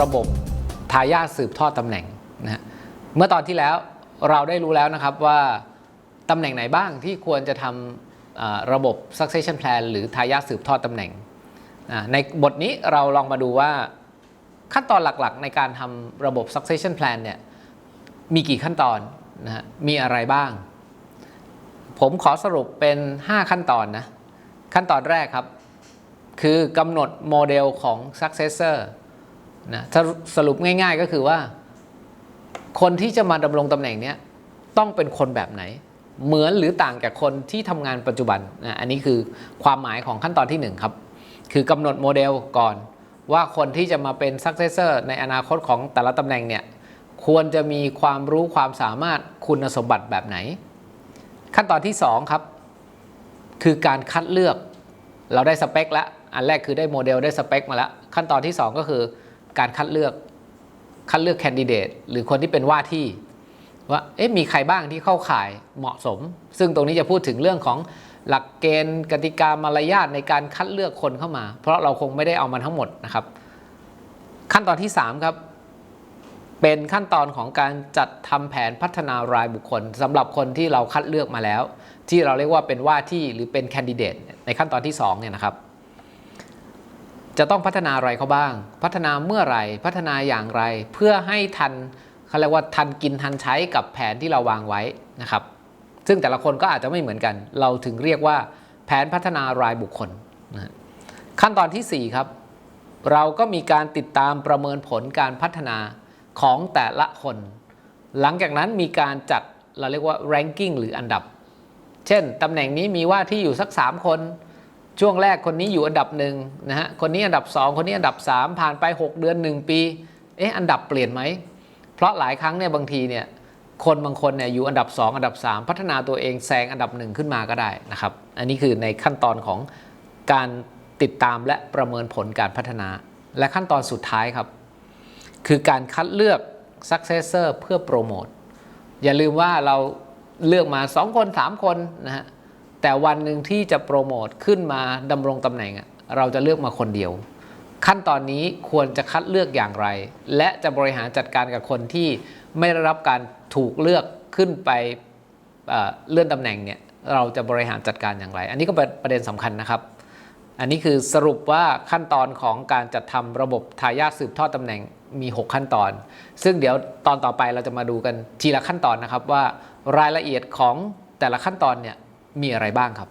ระบบทายาทสืบทอดตำแหน่งนะฮะเมื่อตอนที่แล้วเราได้รู้แล้วนะครับว่าตำแหน่งไหนบ้างที่ควรจะทำอ่าระบบ succession plan หรือทายาทสืบทอดตำแหน่ง ในบทนี้เราลองมาดูว่าขั้นตอนหลักๆ ในการทำระบบ succession plan เนี่ยมีกี่ขั้นตอนนะฮะมีอะไรบ้าง ผมขอสรุปเป็น 5 ขั้นตอนนะ ขั้นตอนแรกครับ คือกำหนดโมเดลของ successor นะสรุปสรุปง่าย ๆก็คือว่า คนที่จะมาดำรงตำแหน่งเนี้ยต้องเป็นคนแบบไหน เหมือนหรือต่างจากคนที่ทำงานปัจจุบันนะอันนี้คือความหมายของขั้นตอนที่ 1 ครับ คือกำหนดโมเดลก่อน ว่าคนที่จะมาเป็น successor ในอนาคตของแต่ละตำแหน่งเนี่ยควรจะมีความรู้ความสามารถคุณสมบัติแบบไหน ขั้นตอนที่ 2 ครับ คือการคัดเลือกเราได้สเปคแล้วอันแรกคือได้โมเดลได้สเปคมาแล้ว ขั้นตอนที่ 2 ก็คือ การคัดเลือกคัดเลือกแคนดิเดตหรือคนที่เป็นว่าที่ว่าเอ๊ะมีใครบ้างที่เข้าข่ายเหมาะสม ซึ่งตรงนี้จะพูดถึงเรื่องของหลักเกณฑ์กติกามารยาทในการคัดเลือกคนเข้ามา เพราะเราคงไม่ได้เอามาทั้งหมดนะครับ ขั้นตอนที่ 3 ครับ เป็นขั้นตอนของการจัดทำแผนพัฒนารายบุคคลสำหรับคนที่เราคัดเลือกมาแล้ว ที่เราเรียกว่าเป็นว่าที่หรือเป็นแคนดิเดตในขั้นตอนที่2เนี่ยนะครับ จะต้องพัฒนาอะไรเขาบ้าง พัฒนาเมื่อไหร่ พัฒนาอย่างไร เพื่อให้ทันเขาเรียกว่าทันกินทันใช้กับแผนที่เราวางไว้นะครับ ซึ่งแต่ละคนก็อาจจะไม่เหมือนกัน เราถึงเรียกว่าแผนพัฒนารายบุคคลนะขั้นตอนทีสี่4 ครับ เราก็มีการติดตามประเมินผลการพัฒนาของแต่ละคน หลังจากนั้นมีการจัดเราเรียกว่า ranking หรืออันดับ เช่นตำแหน่งนี้มีว่าที่อยู่สัก 3 คน ช่วงแรกคนนี้อยู่อันดับหนึ่งนะฮะคนนี้อันดับ 2 คนนี้อันดับ 3 ผ่านไป 6 เดือน 1 ปีเอ๊ะอันดับเปลี่ยนไหม เพราะหลายครั้งเนี่ยบางทีเนี่ยคนบางคนเนี่ยอยู่อันดับ 2 อันดับ 3 พัฒนาตัวเองแซงอันดับหนึ่งขึ้นมาก็ได้นะครับ อันนี้คือในขั้นตอนของการติดตามและประเมินผลการพัฒนา และขั้นตอนสุดท้ายครับ คือการคัดเลือก successor เพื่อโปรโมทอย่าลืมว่าเราเลือกมา 2 คน 3 คนนะฮะ แต่วันหนึ่งที่จะโปรโมทขึ้นมาดำรงตำแหน่ง เราจะเลือกมาคนเดียว ขั้นตอนนี้ควรจะคัดเลือกอย่างไร และจะบริหารจัดการกับคนที่ไม่ได้รับการถูกเลือกขึ้นไปเเลื่อนตำแหน่งเนี่ยเราจะบริหารจัดการอย่างไร อันนี้ก็เป็นประเด็นสำคัญนะครับ อันนี้คือสรุปว่าขั้นตอนของการจัดทำระบบทายาทสืบทอดตำแหน่งมี 6 ขั้นตอน ซึ่งเดี๋ยวตอนต่อไปเราจะมาดูกันทีละขั้นตอนนะครับว่ารายละเอียดของแต่ละขั้นตอนเนี่ย มีอะไรบ้างครับ